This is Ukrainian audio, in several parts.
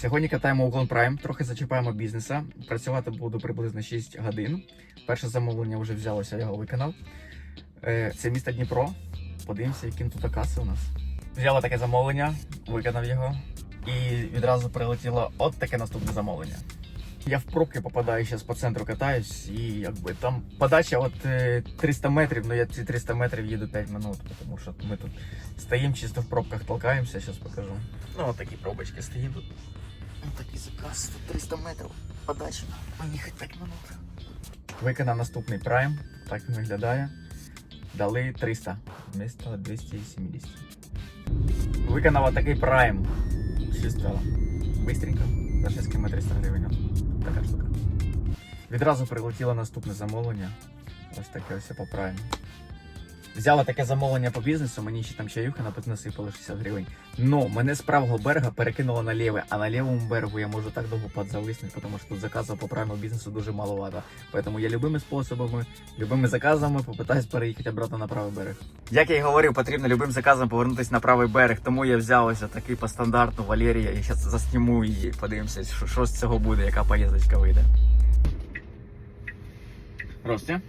Сьогодні катаємо уклон Prime, трохи зачіпаємо бізнеса. Працювати буду приблизно 6 годин. Перше замовлення вже взялося, я його виконав. Е, Це місто Дніпро. Подивимося, яким тут каси у нас. Взяла таке замовлення, виконав його. І відразу прилетіло от таке наступне замовлення. Я в пробки попадаю зараз по центру катаюсь, і якби там подача от е, 300 метрів, ну я ці 300 метрів їду 5 минут, тому що ми тут стоїмо чисто в пробках толкаємося, зараз покажу. Ну, от такі пробочки стоїмо тут. Ось такий заказ, тут 300 метрів подача. Поїхати 5 минут. Виконав наступний прайм, так він виглядає. Дали 300 вмісто 270. Виконав отакий прайм. Чисто бистренько. За 6 км 300 гривень. Така штука. Відразу прилетіло наступне замовлення. Ось таке ось по прайму. Взяла таке замовлення по бізнесу, мені ще там чаюха насипали 60 гривень. Но мене з правого берега перекинуло на ліве, а на лівому берегу я можу так довго подзависнути, тому що тут заказів по прайму бізнесу дуже маловато. Поэтому я любими способами, любими заказами попитаюсь переїхати обратно на правий берег. Як я і говорив, потрібно любим заказом повернутися на правий берег, тому я взяв ось такий по стандарту Валерія і зараз засніму і подивимося, що, що з цього буде, яка поїздочка вийде. Ростя?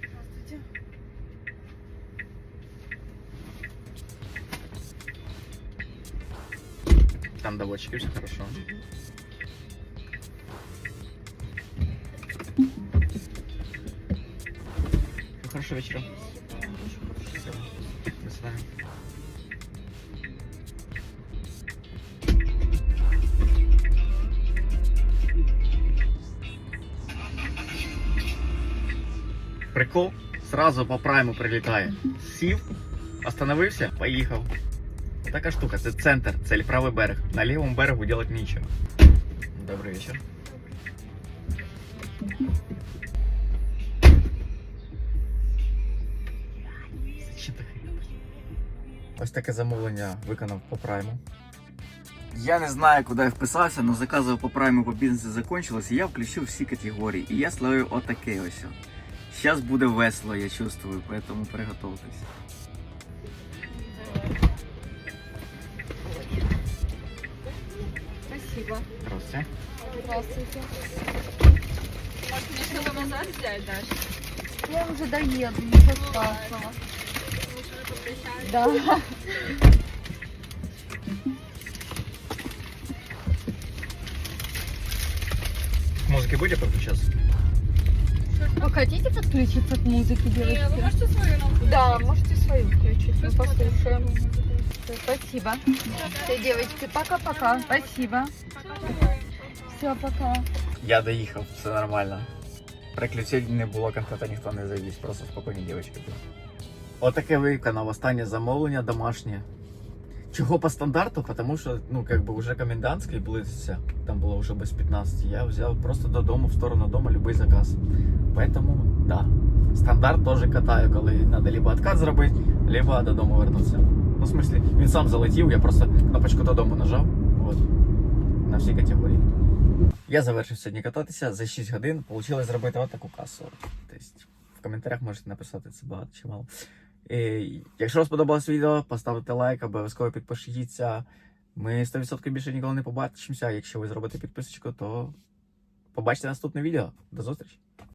Там доводчики, все хорошо. Ну, Хорошего вечера. До свидания. Прикол сразу по прайму прилітає. Сів, остановився, поїхав. Така штука, це центр, це правий берег. На лівому берегу делать нічого. Добрий вечір. Ось таке замовлення виконав по прайму. Я не знаю, куди я вписався, але заказів по прайму по бізнесу закончилось, і я включив всі категорії. І я словив отаке ось. Зараз буде весело, я чувствую, поэтому приготовтесь. Спасибо. Здравствуйте. Здравствуйте. Может, мне что-то назад взять, Даш? Я уже доеду, ничего страшного. Да. Музыки будете подключаться? Вы хотите подключиться к музыке, Не, вы девочки? можете свою нам включить? Да, можете свою включить, мы Посмотрим. послушаем. Всё, Спасибо. Все, девочки, пока-пока. Спасибо. Все, пока. Я доїхав, все нормально. Приключень не було, конфета ніхто не завіз, просто спокійні дівчатки були. Отаке виконав останнє замовлення домашнє. Чого по стандарту? Тому що, ну, как бы вже комендантський близився, там було вже без 15. Я взяв просто додому, в сторону дома, любий заказ. Поэтому, да. Стандарт теж катаю, коли треба либо откат зробити, либо додому вернутися. Ну, в смысле, він сам залетів, я просто кнопочку додому нажав. От. На всі категорії. Я завершив сьогодні кататися за 6 годин. Получилось зробити от таку касу. Тобто в коментарях можете написати це багато чи мало. Якщо вам сподобалось відео, поставте лайк, обов'язково підпишіться. Ми 100% більше ніколи не побачимося. Якщо ви зробите підписочку, то побачите наступне відео. До зустрічі!